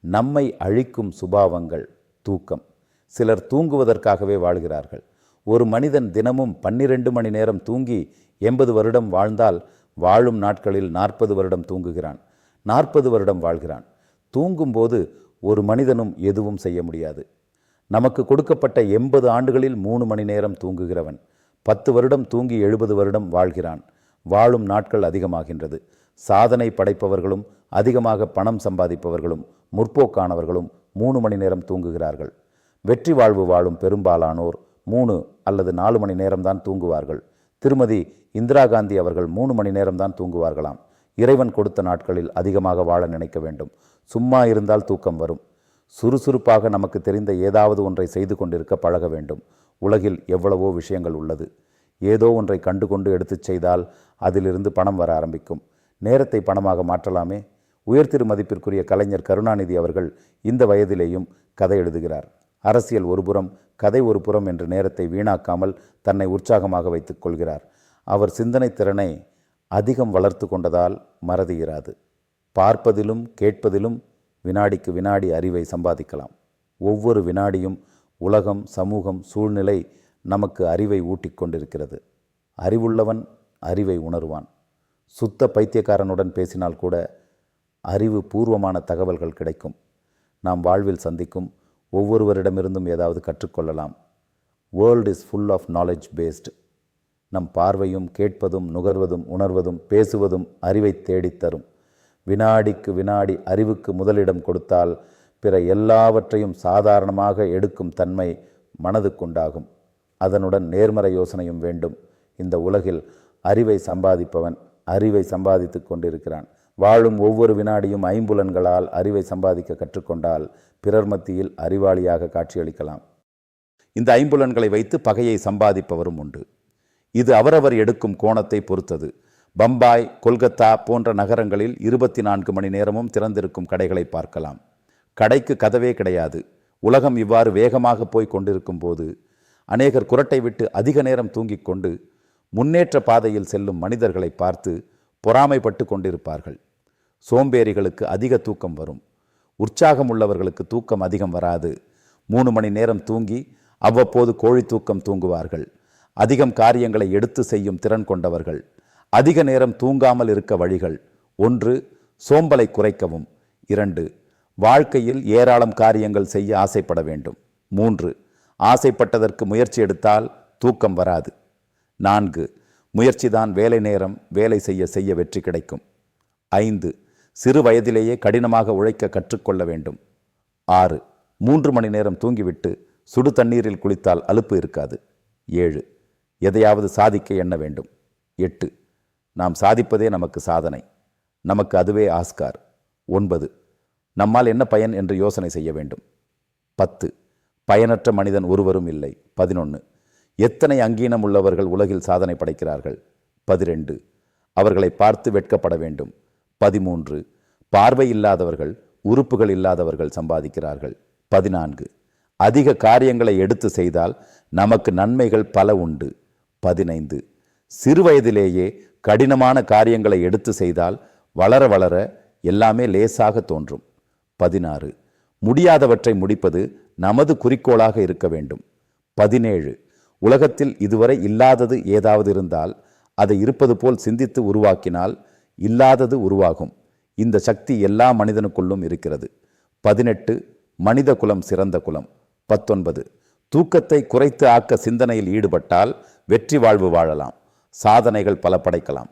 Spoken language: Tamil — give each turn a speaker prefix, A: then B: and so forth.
A: நம்மை அழிக்கும் சுபாவங்கள் தூக்கம். சிலர் தூங்குவதற்காகவே வாழ்கிறார்கள். ஒரு மனிதன் தினமும் பன்னிரண்டு மணி நேரம் தூங்கி எண்பது வருடம் வாழ்ந்தால் வாழும் நாட்களில் நாற்பது வருடம் தூங்குகிறான். நாற்பது வருடம் வாழ்கிறான். தூங்கும்போது ஒரு மனிதனும் எதுவும் செய்ய முடியாது. நமக்கு கொடுக்கப்பட்ட எண்பது ஆண்டுகளில் மூணு மணி நேரம் தூங்குகிறவன். பத்து வருடம் தூங்கி எழுபது வருடம் வாழ்கிறான். வாழும் நாட்கள் அதிகமாகின்றது. சாதனை படைப்பவர்களும் அதிகமாக பணம் சம்பாதிப்பவர்களும் முற்போக்கானவர்களும் மூணு மணி நேரம் தூங்குகிறார்கள். வெற்றி வாழ்வு வாழும் பெரும்பாலானோர் மூணு அல்லது நாலு மணி நேரம்தான் தூங்குவார்கள். திருமதி இந்திரா காந்தி அவர்கள் மூணு மணி நேரம்தான் தூங்குவார்களாம். இறைவன் கொடுத்த நாட்களில் அதிகமாக வாழ நினைக்க வேண்டும். சும்மா இருந்தால் தூக்கம் வரும். சுறுசுறுப்பாக நமக்கு தெரிந்த ஏதாவது ஒன்றை செய்து கொண்டிருக்க பழக வேண்டும். உலகில் எவ்வளவோ விஷயங்கள் உள்ளது. ஏதோ ஒன்றை கண்டுகொண்டு எடுத்துச் செய்தால் அதிலிருந்து பணம் வர ஆரம்பிக்கும். நேரத்தை பணமாக மாற்றலாமே. உயர்திரு மதிப்பிற்குரிய கலைஞர் கருணாநிதி அவர்கள் இந்த வயதிலேயும் கதை எழுதுகிறார். அரசியல் ஒருபுறம் கதை ஒரு புறம் என்ற நேரத்தை வீணாக்காமல் தன்னை உற்சாகமாக வைத்துக் கொள்கிறார். அவர் சிந்தனை திறனை அதிகம் வளர்த்து கொண்டதால் மறதியிராது பார்ப்பதிலும் கேட்பதிலும் வினாடிக்கு வினாடி அறிவை சம்பாதிக்கலாம். ஒவ்வொரு வினாடியும் உலகம் சமூகம் சூழ்நிலை நமக்கு அறிவை ஊட்டிக் கொண்டிருக்கிறது. அறிவுள்ளவன் அறிவை உணருவான். சுத்த பைத்தியக்காரனுடன் பேசினால் கூட அறிவு பூர்வமான தகவல்கள் கிடைக்கும். நாம் வாழ்வில் சந்திக்கும் ஒவ்வொருவரிடமிருந்தும் ஏதாவது கற்றுக்கொள்ளலாம். World is full of knowledge based நம் பார்வையும் கேட்பதும் நுகர்வதும் உணர்வதும் பேசுவதும் அறிவை தேடித் தரும். வினாடிக்கு வினாடி அறிவுக்கு முதலிடம் கொடுத்தால் பிற எல்லாவற்றையும் சாதாரணமாக எடுக்கும் தன்மை மனதுக்குண்டாகும். அதனுடன் நேர்மறை யோசனையும் வேண்டும். இந்த உலகில் அறிவை சம்பாதிப்பவன் அறிவை சம்பாதித்துக் கொண்டிருக்கிறான். வாழும் ஒவ்வொரு வினாடியும் ஐம்புலன்களால் அறிவை சம்பாதிக்க கற்றுக்கொண்டால் பிறர் மத்தியில் அறிவாளியாக காட்சியளிக்கலாம். இந்த ஐம்புலன்களை வைத்து பகையை சம்பாதிப்பவரும் உண்டு. இது அவரவர் எடுக்கும் கோணத்தை பொறுத்தது. பம்பாய் கொல்கத்தா போன்ற நகரங்களில் இருபத்தி நான்கு மணி நேரமும் திறந்திருக்கும் கடைகளை பார்க்கலாம். கடைக்கு கதவே கிடையாது. உலகம் இவ்வாறு வேகமாக போய் கொண்டிருக்கும் போது அநேகர் குரட்டை விட்டு அதிக நேரம் தூங்கிக் கொண்டு முன்னேற்ற பாதையில் செல்லும் மனிதர்களை பார்த்து பொறாமைப்பட்டு கொண்டிருப்பார்கள். சோம்பேறிகளுக்கு அதிக தூக்கம் வரும். உற்சாகம் உள்ளவர்களுக்கு தூக்கம் அதிகம் வராது. மூணு மணி நேரம் தூங்கி அவ்வப்போது கோழி தூக்கம் தூங்குவார்கள். அதிகம் காரியங்களை எடுத்து செய்யும் திறன் கொண்டவர்கள். அதிக நேரம் தூங்காமல் இருக்க வழிகள். ஒன்று சோம்பலை குறைக்கவும். இரண்டு வாழ்க்கையில் ஏராளம் காரியங்கள் செய்ய ஆசைப்பட வேண்டும். மூன்று ஆசைப்பட்டதற்கு முயற்சி எடுத்தால் தூக்கம் வராது. நான்கு முயற்சிதான் வேலை நேரம் வேலை செய்ய செய்ய வெற்றி கிடைக்கும். ஐந்து சிறு வயதிலேயே கடினமாக உழைக்க கற்றுக்கொள்ள வேண்டும். ஆறு மூன்று மணி நேரம் தூங்கிவிட்டு சுடு தண்ணீரில் குளித்தால் அலுப்பு இருக்காது. ஏழு எதையாவது சாதிக்க எண்ண வேண்டும். எட்டு நாம் சாதிப்பதே நமக்கு சாதனை. நமக்கு அதுவே ஆஸ்கார். ஒன்பது நம்மால் என்ன பயன் என்று யோசனை செய்ய வேண்டும். பத்து பயனற்ற மனிதன் ஒருவரும் இல்லை. பதினொன்று எத்தனை அங்கீனம் உள்ளவர்கள் உலகில் சாதனை படைக்கிறார்கள். பதிரெண்டு அவர்களை பார்த்து வெட்கப்பட வேண்டும். பதிமூன்று. பார்வை இல்லாதவர்கள் உறுப்புகள் இல்லாதவர்கள் சம்பாதிக்கிறார்கள். பதினான்கு. அதிக காரியங்களை எடுத்து செய்தால் நமக்கு நன்மைகள் பல உண்டு. பதினைந்து. சிறுவயதிலேயே கடினமான காரியங்களை எடுத்து செய்தால் வளர வளர எல்லாமே லேசாக தோன்றும். பதினாறு. முடியாதவற்றை முடிப்பது நமது குறிக்கோளாக இருக்க வேண்டும். பதினேழு. உலகத்தில் இதுவரை இல்லாதது ஏதாவது இருந்தால் அதை இருப்பது போல் சிந்தித்து உருவாக்கினால் இல்லாதது உருவாகும். இந்த சக்தி எல்லா மனிதனுக்குள்ளும் இருக்கிறது. பதினெட்டு மனித குலம் சிறந்த குலம். பத்தொன்பது தூக்கத்தை குறைத்து ஆக்க சிந்தனையில் ஈடுபட்டால் வெற்றி வாழ்வு வாழலாம். சாதனைகள் பல படைக்கலாம்.